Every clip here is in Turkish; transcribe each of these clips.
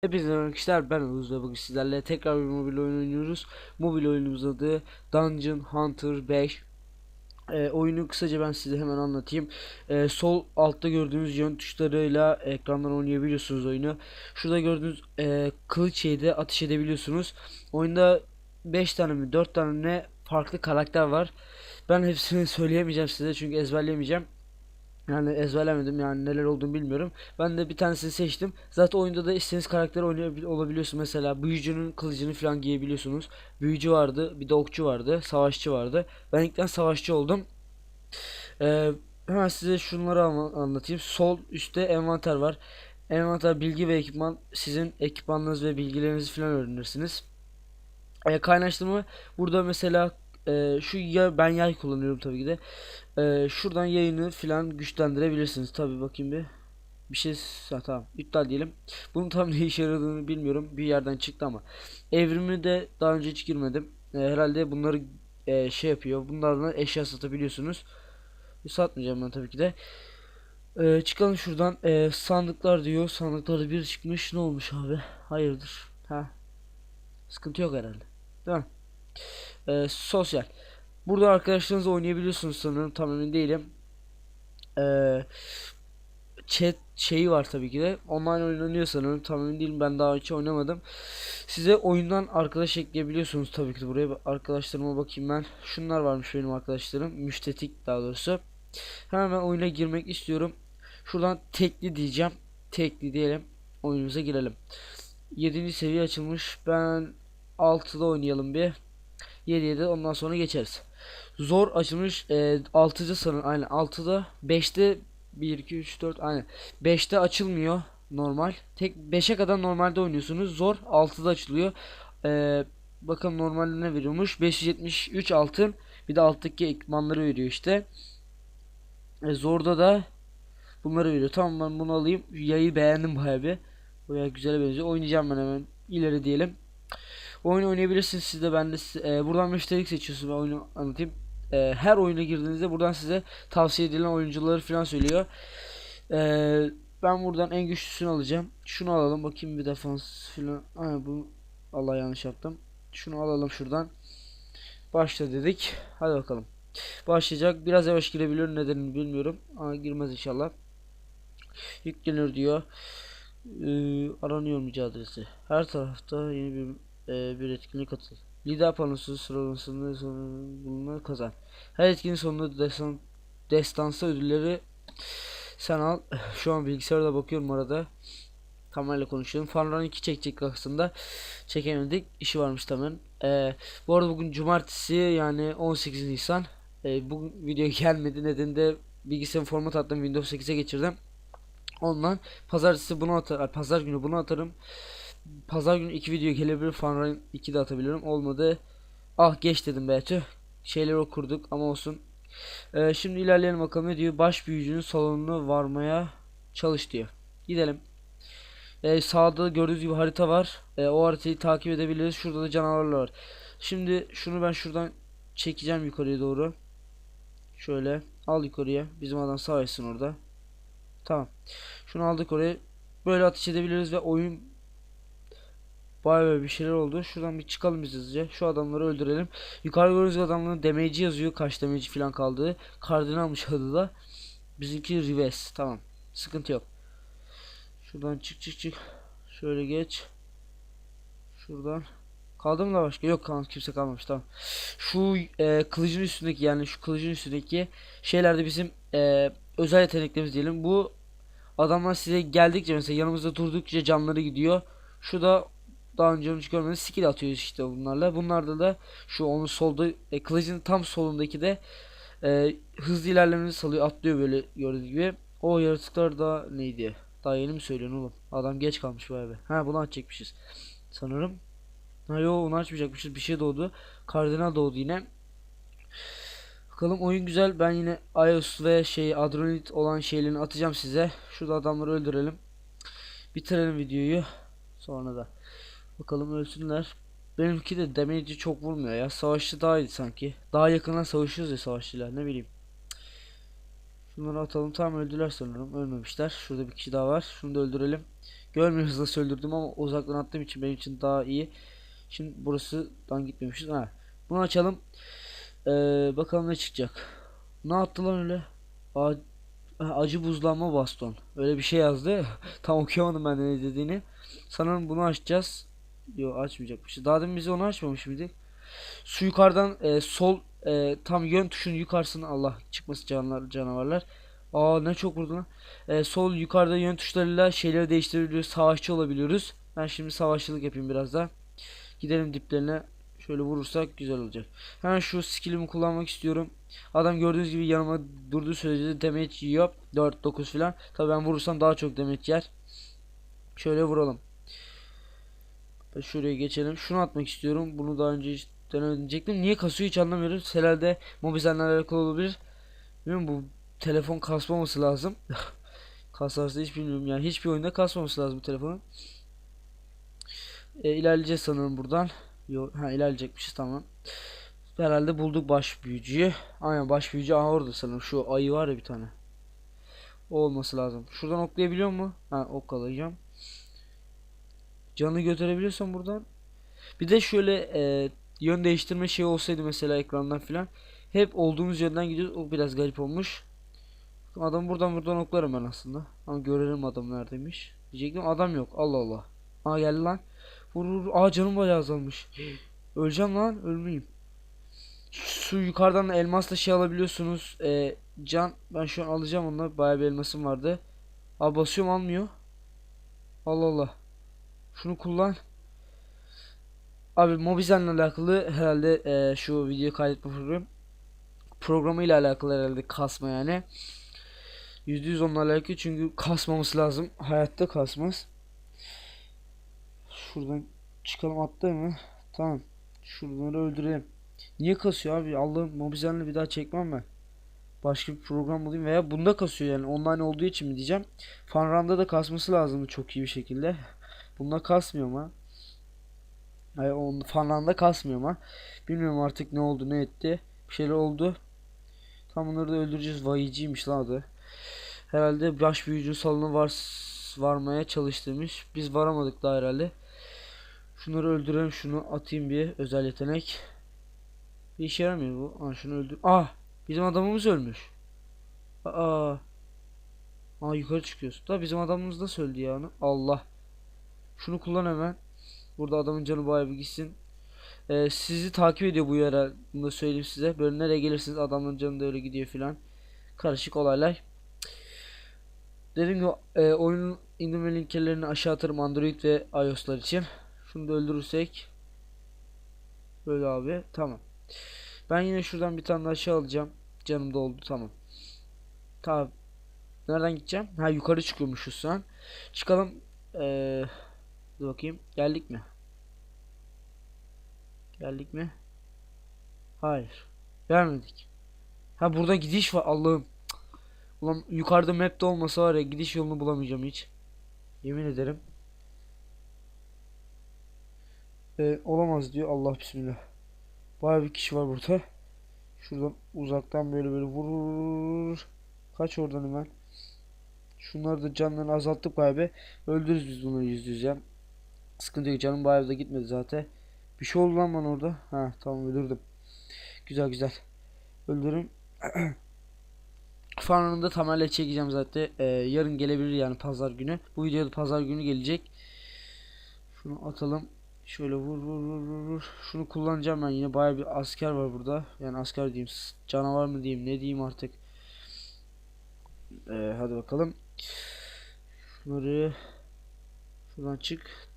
Hepinize arkadaşlar ben Oğuz ve bugün sizlerle tekrar bir mobil oyun oynuyoruz. Mobil oyunumuz adı Dungeon Hunter 5. Ee, oyunu kısaca ben size hemen anlatayım. Ee, sol altta gördüğünüz yön tuşlarıyla ekrandan oynayabiliyorsunuz oyunu. Şurada gördüğünüz e, kılıç şeyde ateş edebiliyorsunuz. Oyunda 5 tane mi 4 tane mi farklı karakter var. Ben hepsini söyleyemeyeceğim size çünkü ezberleyemeyeceğim. Yani ezberlemedim yani neler olduğunu bilmiyorum. Ben de bir tanesini seçtim. Zaten oyunda da istediğiniz karakteri oynayabil olabiliyorsun. Mesela büyücünün kılıcını falan giyebiliyorsunuz. Büyücü vardı, bir de okçu vardı, savaşçı vardı. Ben ilkten savaşçı oldum. Ee, hemen size şunları anlatayım. Sol üstte envanter var. Envanter bilgi ve ekipman sizin ekipmanlarınız ve bilgilerinizi falan öğrenirsiniz. E, kaynaştırma burada mesela e, şu ya ben yay kullanıyorum tabii ki de. E, şuradan yayını filan güçlendirebilirsiniz. Tabii bakayım bir. Bir şey ha, tamam iptal diyelim. Bunun tam ne işe yaradığını bilmiyorum. Bir yerden çıktı ama. Evrimi de daha önce hiç girmedim. E, herhalde bunları e, şey yapıyor. Bunlarla eşya satabiliyorsunuz. Satmayacağım ben tabii ki de. E, çıkalım şuradan. E, sandıklar diyor. Sandıklarda bir çıkmış. Ne olmuş abi? Hayırdır? Ha. Sıkıntı yok herhalde. Değil mi? Ee, sosyal. Burada arkadaşlarınızla oynayabiliyorsunuz sanırım. Tam emin değilim. Ee, chat şeyi var tabii ki de. Online oynanıyor sanırım. Tam emin değilim. Ben daha hiç oynamadım. Size oyundan arkadaş ekleyebiliyorsunuz tabii ki de. Buraya arkadaşlarıma bakayım ben. Şunlar varmış benim arkadaşlarım. Müştetik daha doğrusu. Hemen oyuna girmek istiyorum. Şuradan tekli diyeceğim. Tekli diyelim. Oyunumuza girelim. 7. seviye açılmış. Ben 6'da oynayalım bir. 7'ye de ondan sonra geçeriz. Zor açılmış e, 6. sanırım aynen 6'da 5'te 1 2 3 4 aynen 5'te açılmıyor normal. Tek 5'e kadar normalde oynuyorsunuz. Zor 6'da açılıyor. E, bakalım normalde ne veriyormuş? 573 altın. Bir de alttaki ekipmanları veriyor işte. E, zorda da bunları veriyor. Tamam ben bunu alayım. Yayı beğendim bayağı bir. Bayağı güzel benziyor. Oynayacağım ben hemen. İleri diyelim. Oyun oynayabilirsiniz siz de ben de e, buradan müşterik seçiyorsunuz ben oyunu anlatayım. E, her oyuna girdiğinizde buradan size tavsiye edilen oyuncuları falan söylüyor. E, ben buradan en güçlüsünü alacağım. Şunu alalım bakayım bir defans falan. Aynen bu Allah yanlış yaptım. Şunu alalım şuradan. Başla dedik. Hadi bakalım. Başlayacak. Biraz yavaş girebilir nedenini bilmiyorum. Ama girmez inşallah. Yüklenir diyor. Ee, aranıyor mücadelesi. Her tarafta yeni bir e, bir etkinlik katıl. Lider panosu sıralamasında son- bulunan kazan. Her etkinliğin sonunda destan, destansı ödülleri sen al. Şu an bilgisayarda bakıyorum arada. Kamerayla konuşuyorum. Fanran 2 çekecek aslında. Çekemedik. İşi varmış tamamen. Ee, bu arada bugün cumartesi yani 18 Nisan. Ee, bu video gelmedi. Nedeni de bilgisayarın format attım. Windows 8'e geçirdim. Ondan pazartesi bunu atar, pazar günü bunu atarım. Pazar günü iki video gelebilir. Fanray'ın 2 de atabilirim. Olmadı. Ah geç dedim be tüh. Şeyleri okurduk ama olsun. Ee, şimdi ilerleyelim bakalım ne diyor. Baş büyücünün salonuna varmaya çalış diyor. Gidelim. Ee, sağda gördüğünüz gibi harita var. Ee, o haritayı takip edebiliriz. Şurada da canavarlar var. Şimdi şunu ben şuradan çekeceğim yukarıya doğru. Şöyle al yukarıya. Bizim adam savaşsın orada. Tamam. Şunu aldık oraya. Böyle ateş edebiliriz ve oyun Bayağı bir şeyler oldu. Şuradan bir çıkalım biz hızlıca. Şu adamları öldürelim. Yukarı gördüğünüz adamların damage'i yazıyor. Kaç damage falan kaldığı. Kardinalmış adı da. Bizimki Rives. Tamam. Sıkıntı yok. Şuradan çık çık çık. Şöyle geç. Şuradan. Kaldı mı da başka? Yok kal kimse kalmamış tamam. Şu e, kılıcın üstündeki yani şu kılıcın üstündeki şeylerde bizim e, özel yeteneklerimiz diyelim. Bu adamlar size geldikçe mesela yanımızda durdukça canları gidiyor. Şu da daha önce hiç görmedim skill atıyoruz işte bunlarla. Bunlarda da şu onun solda e, kılıcın tam solundaki de e, hızlı ilerlemeni salıyor atlıyor böyle gördüğünüz gibi. O yaratıklar da neydi? Daha yeni mi söylüyorsun oğlum? Adam geç kalmış vay be. Ha bunu açacakmışız. Sanırım. Ha yo onu açmayacakmışız. Bir şey doğdu. Kardinal doğdu yine. Bakalım oyun güzel. Ben yine iOS ve şey Adronit olan şeylerini atacağım size. Şurada adamları öldürelim. Bitirelim videoyu. Sonra da. Bakalım ölsünler. Benimki de damage'i çok vurmuyor ya. Savaşçı daha iyi sanki. Daha yakından savaşıyoruz ya savaşçılar ne bileyim. Şunları atalım. Tam öldüler sanırım. Ölmemişler. Şurada bir kişi daha var. Şunu da öldürelim. Görmüyoruz nasıl öldürdüm ama uzaktan attığım için benim için daha iyi. Şimdi burasıdan gitmemişiz. Ha. Bunu açalım. Ee, bakalım ne çıkacak. Ne attı lan öyle? A- acı buzlanma baston. Öyle bir şey yazdı. Tam okuyamadım ben de ne dediğini. Sanırım bunu açacağız. Yok açmayacakmış. Daha demin biz onu açmamış mıydık? Su yukarıdan e, sol e, tam yön tuşunun yukarısını Allah çıkması canlar canavarlar. Aa ne çok vurdu lan. E, sol yukarıda yön tuşlarıyla şeyleri değiştirebiliyoruz. Savaşçı olabiliyoruz. Ben şimdi savaşçılık yapayım biraz daha. Gidelim diplerine. Şöyle vurursak güzel olacak. Hemen şu skillimi kullanmak istiyorum. Adam gördüğünüz gibi yanıma durduğu sürece damage yiyor. 4 9 falan. Tabii ben vurursam daha çok damage yer. Şöyle vuralım. Şuraya geçelim. Şunu atmak istiyorum. Bunu daha önce hiç denemeyecektim. Niye kasıyor hiç anlamıyorum. Herhalde mobizenle alakalı olabilir. Bilmiyorum bu telefon kasmaması lazım. Kasarsa hiç bilmiyorum yani. Hiçbir oyunda kasmaması lazım telefonun. E, ilerleyeceğiz sanırım buradan. Yo, ha ilerleyecekmişiz tamam. Herhalde bulduk baş büyücüyü. Aynen baş büyücü aha orada sanırım. Şu ayı var ya bir tane. O olması lazım. Şuradan oklayabiliyor mu? Ha oklayacağım. Canı götürebiliyorsan buradan. Bir de şöyle e, yön değiştirme şey olsaydı mesela ekrandan filan. Hep olduğumuz yerden gidiyoruz. O biraz garip olmuş. Adam buradan buradan oklarım ben aslında. Ama görelim adam neredeymiş. Diyecektim adam yok. Allah Allah. Aa geldi lan. Vur vur. Aa canım bayağı azalmış. Öleceğim lan. Ölmeyeyim. Su yukarıdan elmasla şey alabiliyorsunuz. Ee, can ben şu an alacağım onları. Bayağı bir elmasım vardı. Aa basıyorum almıyor. Allah Allah. Şunu kullan. Abi Mobizen'le alakalı herhalde e, şu video kaydetme program programı ile alakalı herhalde kasma yani. %100 onunla alakalı çünkü kasmaması lazım. Hayatta kasmaz. Şuradan çıkalım attı mı? Tamam. Şunları öldürelim. Niye kasıyor abi? Allah'ım Mobizen'le bir daha çekmem ben. Başka bir program bulayım veya bunda kasıyor yani online olduğu için mi diyeceğim. Fanram'da da kasması lazım çok iyi bir şekilde. Bunda kasmıyor ama. Hayır on Fanram'da kasmıyor ama. Bilmiyorum artık ne oldu ne etti. Bir şeyler oldu. Tam bunları da öldüreceğiz. Vayiciymiş lan adı. Herhalde baş büyücü salonu var varmaya çalıştırmış. Biz varamadık daha herhalde. Şunları öldürelim. Şunu atayım bir özel yetenek. Bir işe yaramıyor bu. Aa, şunu öldür. Ah! Bizim adamımız ölmüş. Aa. Aa yukarı çıkıyoruz. Da bizim adamımız da öldü ya onu. Allah. Şunu kullan hemen. Burada adamın canı bayağı bir gitsin. Ee, sizi takip ediyor bu yere. Bunu da söyleyeyim size. Böyle nereye gelirsiniz adamın canı da öyle gidiyor filan. Karışık olaylar. Dediğim gibi e, oyunun indirme linklerini aşağı atarım Android ve iOS'lar için. Şunu da öldürürsek. Böyle abi. Tamam. Ben yine şuradan bir tane daha şey alacağım. Canım doldu tamam. Tamam. Nereden gideceğim? Ha yukarı çıkıyormuşuz şu an. Çıkalım. Ee, dur bakayım. Geldik mi? Geldik mi? Hayır. Gelmedik. Ha burada gidiş var Allah'ım. Ulan yukarıda map'te olmasa var ya gidiş yolunu bulamayacağım hiç. Yemin ederim. Ee, olamaz diyor Allah bismillah. Bayağı bir kişi var burada. Şuradan uzaktan böyle böyle vurur. Kaç oradan hemen. Şunları da canlarını azalttık bayağı. Öldürürüz biz bunları yüz yüz. Sıkıntı yok canım bayağı da gitmedi zaten. Bir şey oldu lan bana orada. Ha tamam öldürdüm. Güzel güzel. Öldürüm. Fanını da çekeceğim zaten. Ee, yarın gelebilir yani pazar günü. Bu videoda pazar günü gelecek. Şunu atalım. Şöyle vur vur vur vur vur. Şunu kullanacağım ben yine baya bir asker var burada. Yani asker diyeyim. Canavar mı diyeyim ne diyeyim artık. Ee, hadi bakalım. Şunları şuradan çık.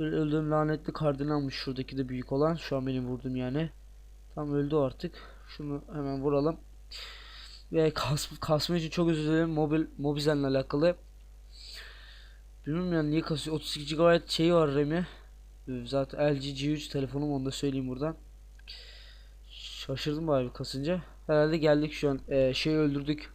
Şöyle öldüğüm lanetli kardinalmış şuradaki de büyük olan. Şu an benim vurdum yani. Tam öldü artık. Şunu hemen vuralım. Ve kas, kasma için çok özür dilerim. Mobil Mobizen'le alakalı. Bilmiyorum yani niye kasıyor. 32 GB şeyi var RAM'i. Ee, Zaten LG G3 telefonum onu da söyleyeyim buradan. Şaşırdım bari kasınca. Herhalde geldik şu an. Ee, şeyi öldürdük.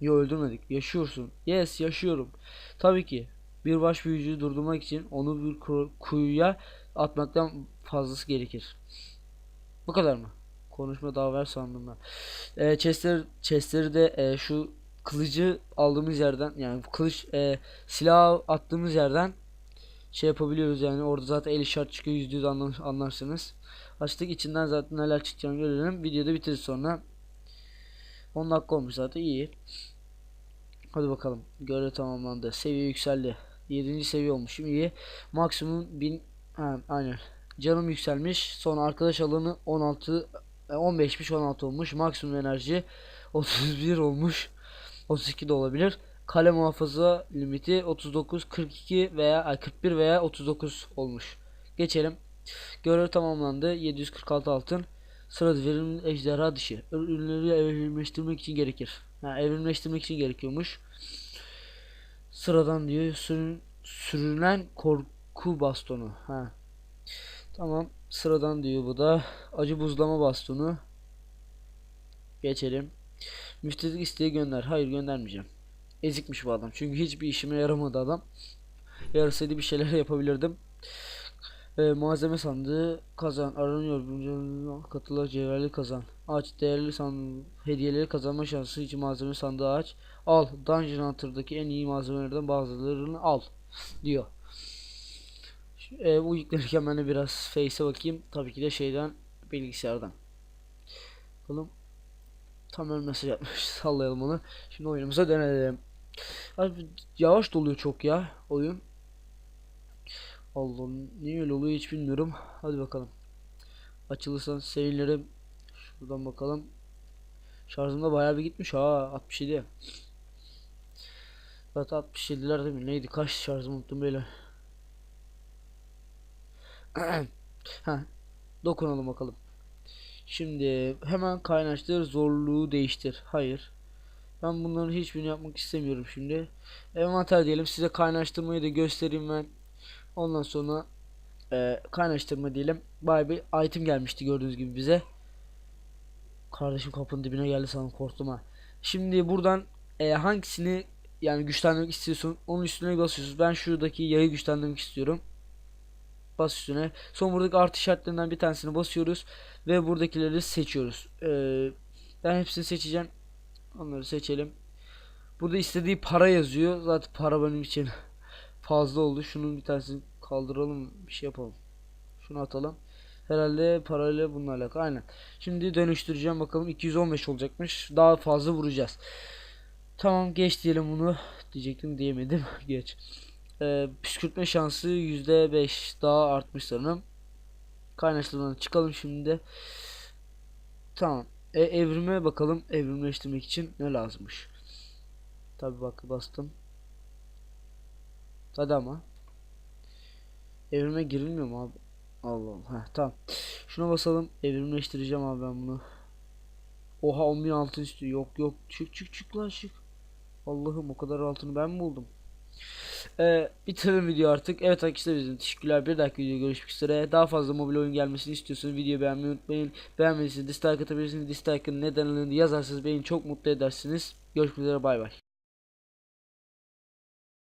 Yo öldürmedik. Yaşıyorsun. Yes yaşıyorum. Tabii ki. Bir baş büyücüyü durdurmak için onu bir ku- kuyuya atmaktan fazlası gerekir. Bu kadar mı? Konuşma daha ver sandım ben. Ee, chestler, chestleri de e, şu kılıcı aldığımız yerden yani kılıç e, silah attığımız yerden şey yapabiliyoruz yani orada zaten el işaret çıkıyor yüzde yüz anlar, anlarsınız. Açtık içinden zaten neler çıkacağını görelim. Videoda bitiririz sonra. 10 dakika olmuş zaten iyi. Hadi bakalım. Görev tamamlandı. Seviye yükseldi. 7. seviye olmuşum iyi. Maksimum 1000 ha, aynen. Canım yükselmiş. Sonra arkadaş alanı 16 e, 15'miş 16 olmuş. Maksimum enerji 31 olmuş. 32 de olabilir. Kale muhafaza limiti 39, 42 veya ay, 41 veya 39 olmuş. Geçelim. Görev tamamlandı. 746 altın. Sırada verimli ejderha dişi. Ürünleri evrimleştirmek için gerekir. Ha, evrimleştirmek için gerekiyormuş. Sıradan diyor sürün, sürünen korku bastonu. Ha. Tamam. Sıradan diyor bu da. Acı buzlama bastonu. Geçelim. Müftedek isteği gönder. Hayır göndermeyeceğim. Ezikmiş bu adam. Çünkü hiçbir işime yaramadı adam. Yarasaydı bir şeyler yapabilirdim. Ee, malzeme sandığı kazan. Aranıyor. Bunca katılar cevherli kazan. Aç. Değerli sandığı. Hediyeleri kazanma şansı için malzeme sandığı aç. Al. Dungeon Hunter'daki en iyi malzemelerden bazılarını al. Diyor. E, bu yüklenirken ben de biraz Face'e bakayım. Tabii ki de şeyden bilgisayardan. Bakalım. Tam ön mesaj yapmış. Sallayalım onu. Şimdi oyunumuza dönelim. Abi yavaş doluyor çok ya oyun. Allah'ım niye öyle oluyor hiç bilmiyorum. Hadi bakalım. Açılırsan sevinirim. Şuradan bakalım. Şarjım da bayağı bir gitmiş ha 67. Zaten 67'ler değil mi? Neydi? Kaç şarjım unuttum böyle. ha, dokunalım bakalım. Şimdi hemen kaynaştır zorluğu değiştir. Hayır. Ben bunların hiçbirini yapmak istemiyorum şimdi. Envanter diyelim size kaynaştırmayı da göstereyim ben. Ondan sonra e, kaynaştırma diyelim. Bay bir item gelmişti gördüğünüz gibi bize. Kardeşim kapının dibine geldi sanırım korktum ha. Şimdi buradan e, hangisini yani güçlendirmek istiyorsun onun üstüne basıyorsunuz. Ben şuradaki yayı güçlendirmek istiyorum. Bas üstüne. Son buradaki artı işaretlerinden bir tanesini basıyoruz ve buradakileri seçiyoruz. Ee, ben hepsini seçeceğim. Onları seçelim. Burada istediği para yazıyor. Zaten para benim için fazla oldu. Şunun bir tanesini kaldıralım. Bir şey yapalım. Şunu atalım. Herhalde parayla bununla alakalı. Aynen. Şimdi dönüştüreceğim bakalım. 215 olacakmış. Daha fazla vuracağız. Tamam geç diyelim bunu. Diyecektim diyemedim. geç. Ee, püskürtme şansı %5 daha artmış sanırım. Kaynaştırmadan çıkalım şimdi. Tamam. E, evrime bakalım. Evrimleştirmek için ne lazımmış. Tabi bak bastım. Hadi ama. Evrime girilmiyor mu abi? Allah Allah. Heh, tamam. Şuna basalım. Evrimleştireceğim abi ben bunu. Oha 10.000 altın istiyor. Yok yok. Çık çık çık lan çık. Allah'ım o kadar altını ben mi buldum? Ee, bitirelim video artık. Evet arkadaşlar bizim teşekkürler. Bir dahaki videoda görüşmek üzere. Daha fazla mobil oyun gelmesini istiyorsanız videoyu beğenmeyi unutmayın. Beğenmediyseniz dislike atabilirsiniz. Dislike'ın nedenlerini yazarsanız beni çok mutlu edersiniz. Görüşmek üzere bay bay.